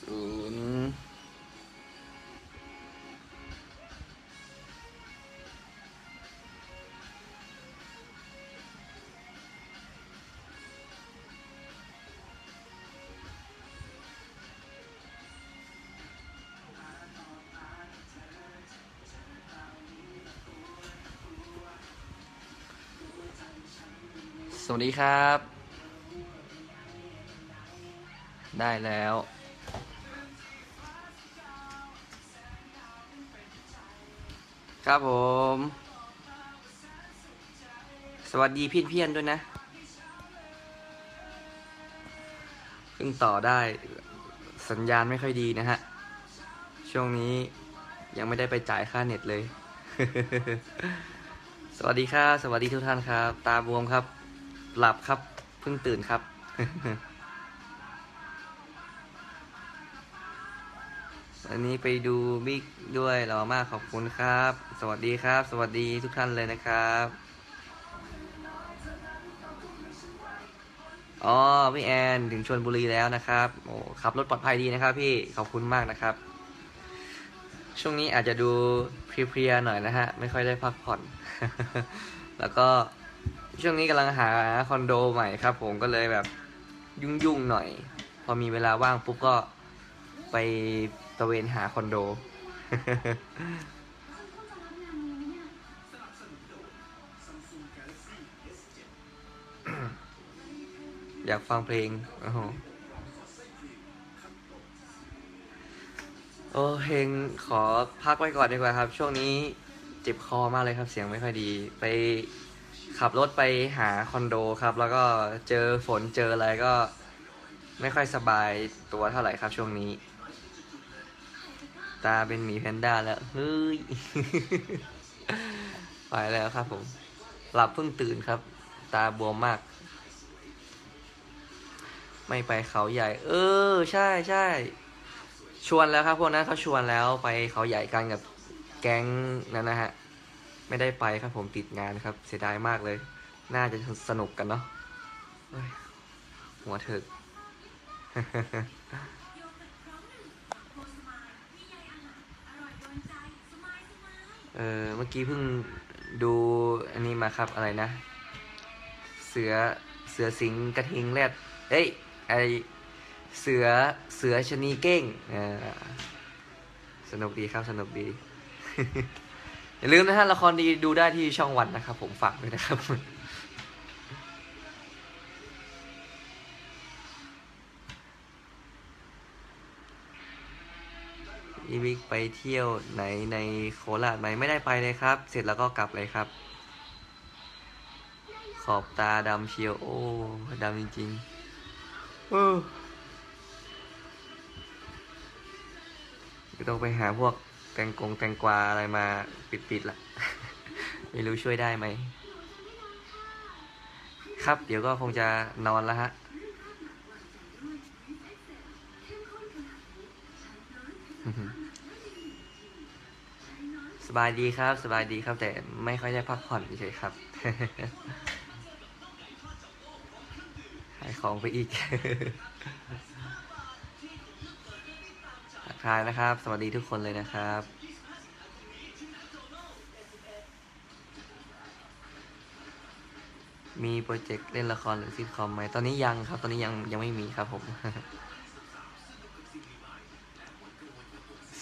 ศูนย์สวัสดีครับ ได้แล้ว ครับผม สวัสดีพี่เพียนๆด้วยนะเพิ่งต่อได้สัญญาณไม่ค่อยดีนะฮะ ช่วงนี้ยังไม่ได้ไปจ่ายค่าเน็ตเลย สวัสดีครับสวัสดีทุกท่านครับ ตาบวมครับ หลับครับ เพิ่งตื่นครับ อันนี้ไปดูบิ๊กด้วยหล่อมากขอบคุณครับ สวัสดีครับ สวัสดีทุกท่านเลยนะครับอ๋อพี่แอนถึงชวนบุรีแล้วนะครับโอ้ขับรถปลอดภัยดีนะครับพี่ขอบคุณมากนะครับ ช่วงนี้อาจจะดูเพลียๆหน่อยนะฮะ ไม่ค่อยได้พักผ่อน แล้วก็ช่วงนี้กำลังหาคอนโดใหม่ครับผมก็เลยแบบยุ่งๆหน่อย พอมีเวลาว่างปุ๊บก็ไปะเวนหาคอนโด อยากฟังเพลง โอ้โหโอ้เพลงขอพักไว้ก่อนดีกว่าครับ ช่วงนี้เจ็บคอมากเลยครับ เสียงไม่ค่อยดี ไปขับรถไปหาคอนโดครับ แล้วก็เจอฝนเจออะไรก็ไม่ค่อยสบายตัวเท่าไหร่ครับช่วงนี้ ตาเป็นหมีแพนด้าแล้ว เฮ้ย ไปแล้วครับผม หลับเพิ่งตื่นครับ ตาบวมมาก ไม่ไปเขาใหญ่ เออ ใช่ใช่ ชวนแล้วครับพวกนั้นเขาชวนแล้วไปเขาใหญ่กันกับแก๊งนั้นนะฮะ ไม่ได้ไปครับผมติดงานครับ เสียดายมากเลย น่าจะสนุกกันเนาะหัวเถิก เออเมื่อกี้เพิ่งดูอันนี้มาครับอะไรนะ เสือเสือสิงกระทิงแรดเอ้ยไอเสือเสือชะนีเก้งเออสนุกดีครับสนุกดี อย่าลืมนะฮะละครดีดูได้ที่ช่องวันนะครับ ผมฝากด้วยนะครับ อีวิกไปเที่ยวไหนในโคราชไหมไม่ได้ไปเลยครับ เสร็จแล้วก็กลับเลยครับ ขอบตาดำเชียวโอ้ดำจริงๆเออต้องไปหาพวกแตงกงแตงกวาอะไรมาปิดๆละไม่รู้ช่วยได้ไหม ครับเดี๋ยวก็คงจะนอนแล้วฮะส บายดีครับ สบายดีครับ แต่ไม่ค่อยได้พักผ่อนเฉยครับขายของไปอีกทักทายนะครับ สวัสดีทุกคนเลยนะครับ มีโปรเจกต์เล่นละครหรือซิทคอมไหม ตอนนี้ยังครับ ตอนนี้ยังยังไม่มีครับผม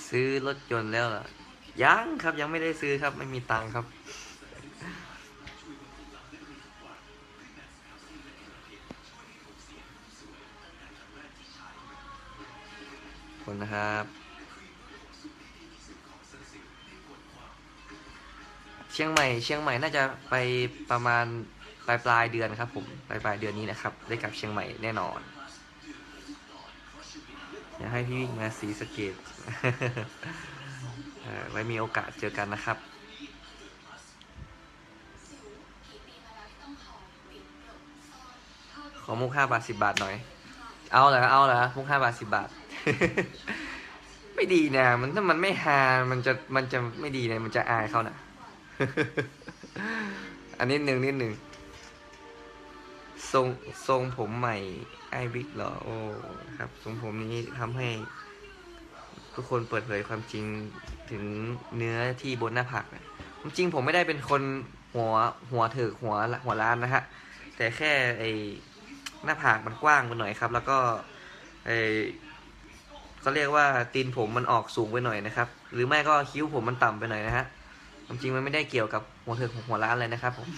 ซื้อรถยนต์แล้วเหรอ ยังครับยังไม่ได้ซื้อครับ ไม่มีตังค์ครับคุณนะครับ เชียงใหม่ เชียงใหม่น่าจะไปประมาณปลายปลายเดือนครับ ผมปลายปลายเดือนนี้นะครับ ได้กลับเชียงใหม่แน่นอนอยากให้พี่วิ่งมาสีสเกต ไว้มีโอกาสเจอกันนะครับขอมุกห้าบาทสิบาทหน่อย เอาเหรอเอาเหรอมุกห้าบาทสิบาท ไม่ดีนะ มันถ้ามันไม่ฮามันจะมันจะไม่ดีเลยมันจะอายเขานะอันนี้หนึ่งนิดหนึ่งทรงทรงผมใหม่ไอบิ๊กเหรอโอ้ครับทรงผมนี้ทำให้ ทุกคนเปิดเผยความจริงถึงเนื้อที่บนหน้าผากนะจริงผมไม่ได้เป็นคนหัวหัวเถิกหัวหัวล้านนะฮะ แต่แค่ไอหน้าผากมันกว้างไปหน่อยครับ แล้วก็ไอเขาเรียกว่าตีนผมมันออกสูงไปหน่อยนะครับ หรือไม่ก็คิ้วผมมันต่ำไปหน่อยนะฮะความจริงมันไม่ได้เกี่ยวกับหัวเถิกหัวล้านเลยนะครับผม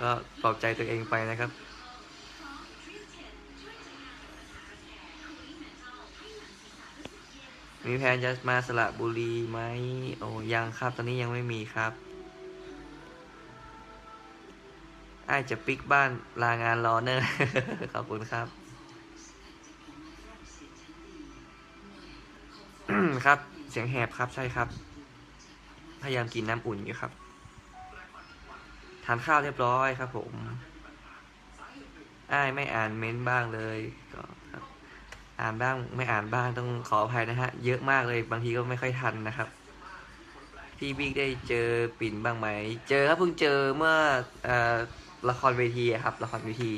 ก็ปลอบใจตัวเองไปนะครับ มีแผนจะมาสระบุรีไหมโอ้ยังครับ ตอนนี้ยังไม่มีครับไอาจะปิกบ้านลางานรอเนอร์ขอบคุณครับ ครับ เสียงแหบครับใช่ครับ พยายามกินน้ำอุ่นอยู่ครับ ทานข้าวเรียบร้อยครับผมอ้ายไม่อ่านเม้นบ้างเลยก็ครับ อ่านบ้างไม่อ่านบ้างต้องขออภัยนะฮะ เยอะมากเลยบางทีก็ไม่ค่อยทันนะครับ พี่บิ๊กได้เจอปิ่นบ้างไหม เจอครับเพิ่งเจอเมื่ออละครเวทีครับละครเวที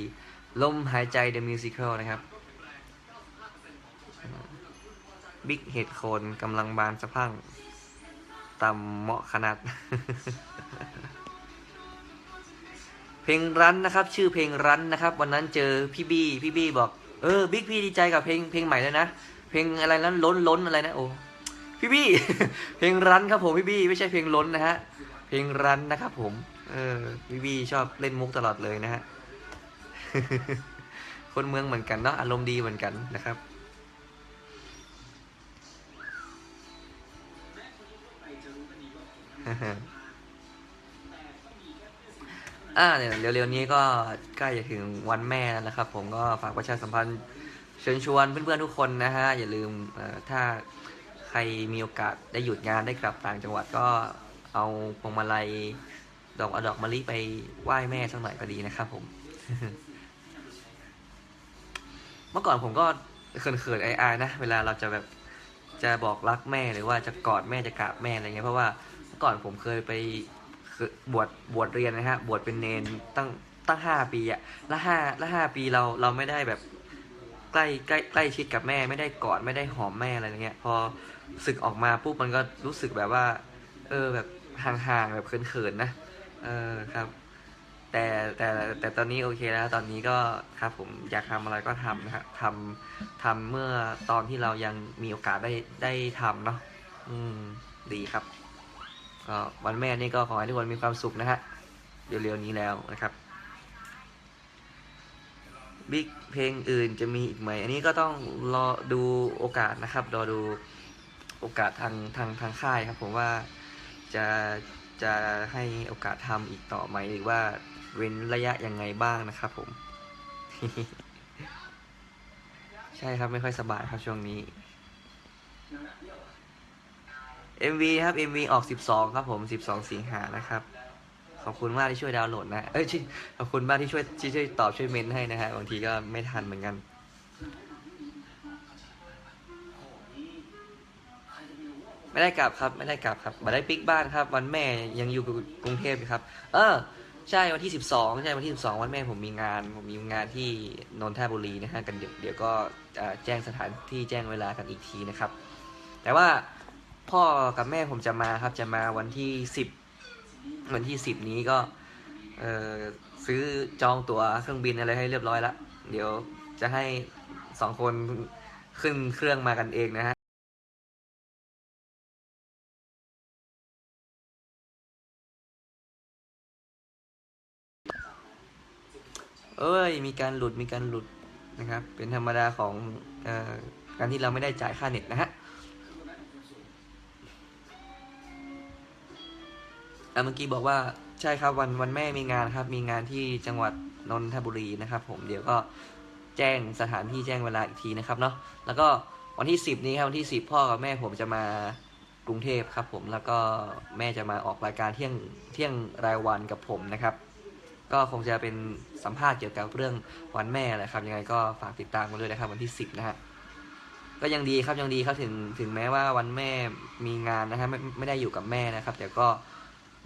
ลมหายใจ The Musical นะครับบิ๊กเห็ดโคนกำลังบานสะพังต่ำเหมาะขนาด เพลงรันนะครับ ชื่อเพลงรันนะครับ วันนั้นเจอพี่บี้พี่บี้บอก เออบิ๊กพี่ดีใจกับเพลงเพลงใหม่เลยนะ เพลงอะไรนั้นล้นล้นอะไรนะโอ้พี่บี้เพลงรันครับผมพี่บี้ไม่ใช่เพลงล้นนะฮะเพลงรันนะครับผมเออพี่บี้ชอบเล่นมุกตลอดเลยนะฮะคนเมืองเหมือนกันเนาะอารมณ์ดีเหมือนกันนะครับ อ่าเนี่ยเร็วๆนี้ก็ใกล้จะถึงวันแม่แล้วนะครับ ผมก็ฝากประชาสัมพันธ์เชิญชวนเพื่อนๆทุกคนนะฮะอย่าลืมถ้าใครมีโอกาสได้หยุดงานได้กลับต่างจังหวัดก็เอาพวงมาลัยดอกอดอกมะลิไปไหว้แม่สักหน่อยก็ดีนะครับ ผม เมื่อก่อนผมก็เขินๆอายๆนะเวลาเราจะแบบจะบอกรักแม่หรือว่าจะกอดแม่จะกราบแม่อะไรเงี้ยเพราะว่าเมื่อก่อนผมเคยไป บวชบวชเรียนนะฮะบวชเป็นเนนตั้งตั้งห้าปีอะแล้วห้าแล้วห้าปีเราเราไม่ได้แบบใกล้ใกล้ใกล้ชิดกับแม่ไม่ได้กอดไม่ได้หอมแม่อะไรเงี้ย พอศึกออกมาปุ๊บมันก็รู้สึกแบบว่า เออแบบห่างๆแบบเขินๆนะเออครับ แต่แต่แต่ตอนนี้โอเคแล้ว ตอนนี้ก็ครับผมอยากทำอะไรก็ทำนะครับทำทำเมื่อตอนที่เรายังมีโอกาสได้ได้ทำเนาะอืมดีครับ ก็วันแม่นี่ก็ขอให้ทุกคนมีความสุขนะฮะเร็วๆนี้แล้วนะครับบิ๊กเพลงอื่นจะมีอีกไหม อันนี้ก็ต้องรอดูโอกาสนะครับ รอดูโอกาสทางทางทางค่ายครับ ผมว่าจะจะให้โอกาสทำอีกต่อไหมหรือว่าเว้นระยะยังไงบ้างนะครับ ผม ใช่ครับไม่ค่อยสบายครับช่วงนี้ MV ครับ MV ออก 12 ครับผม 12 สิงหานะครับ ขอบคุณมากที่ช่วยดาวน์โหลดนะ เอ้ยขอบคุณมากที่ช่วยที่ช่วยตอบช่วยเมนให้นะฮะ บางทีก็ไม่ทันเหมือนกัน ไม่ได้กลับครับ ไม่ได้กลับครับมาได้ปิกบ้านครับ วันแม่ยังอยู่กรุงเทพอยู่ครับ เออ ใช่วันที่ 12 ใช่วันที่ 12 วันแม่ผมมีงาน ผมมีงานที่นนทบุรีนะฮะ กันเดี๋ยวเดี๋ยวก็แจ้งสถานที่แจ้งเวลากันอีกทีนะครับ แต่ว่า พ่อกับแม่ผมจะมาครับ จะมาวันที่10วันที่10นี้ก็ เออซื้อจองตั๋วเครื่องบินอะไรให้เรียบร้อยแล้วเดี๋ยวจะให้สองคนขึ้นเครื่องมากันเองนะฮะเอ้ย มีการหลุดมีการหลุดนะครับ เป็นธรรมดาของออการที่เราไม่ได้จ่ายค่าเน็ตนะฮะ เมื่อกี้บอกว่าใช่ครับวันวันแม่มีงานครับ มีงานที่จังหวัดนนทบุรีนะครับ ผมเดี๋ยวก็แจ้งสถานที่แจ้งเวลาอีกทีนะครับเนาะแล้วก็วันที่สิบนี้ครับวันที่สิบพ่อกับแม่ผมจะมากรุงเทพครับ ผมแล้วก็แม่จะมาออกรายการเที่ยงเที่ยงรายวันกับผมนะครับ ก็คงจะเป็นสัมภาษณ์เกี่ยวกับเรื่องวันแม่แหละครับ ยังไงก็ฝากติดตามกันด้วยนะครับ วันที่สิบนะฮะก็ยังดีครับยังดีครับถึงถึงแม้ว่าวันแม่มีงานนะฮะไม่ไม่ได้อยู่กับแม่นะครับ แต่ก็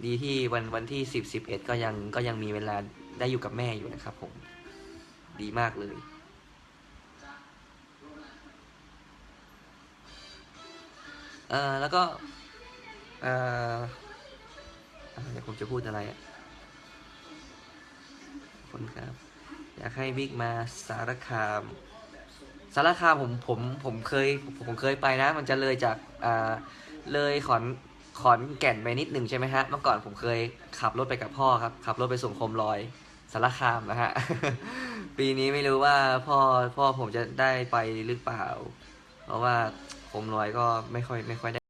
ดีที่วันวันที่สิบสิบเอ็ดก็ยังก็ยังมีเวลาได้อยู่กับแม่อยู่นะครับผม ดีมากเลยเออแล้วก็เอออะเดี๋ยวผมจะพูดอะไรอะคุณครับ อยากให้บิ๊กมาสารคาม สารคามผมผมผมเคยผมเคยไปนะ มันจะเลยจากอ่าเลยขอน ขอนแก่นไปนิดหนึ่งใช่ไหมฮะ เมื่อก่อนผมเคยขับรถไปกับพ่อครับ ขับรถไปส่งโคมลอยสารคามนะฮะ ปีนี้ไม่รู้ว่าพ่อพ่อผมจะได้ไปหรือเปล่า เพราะว่าโคมลอยก็ไม่ค่อยไม่ค่อยได้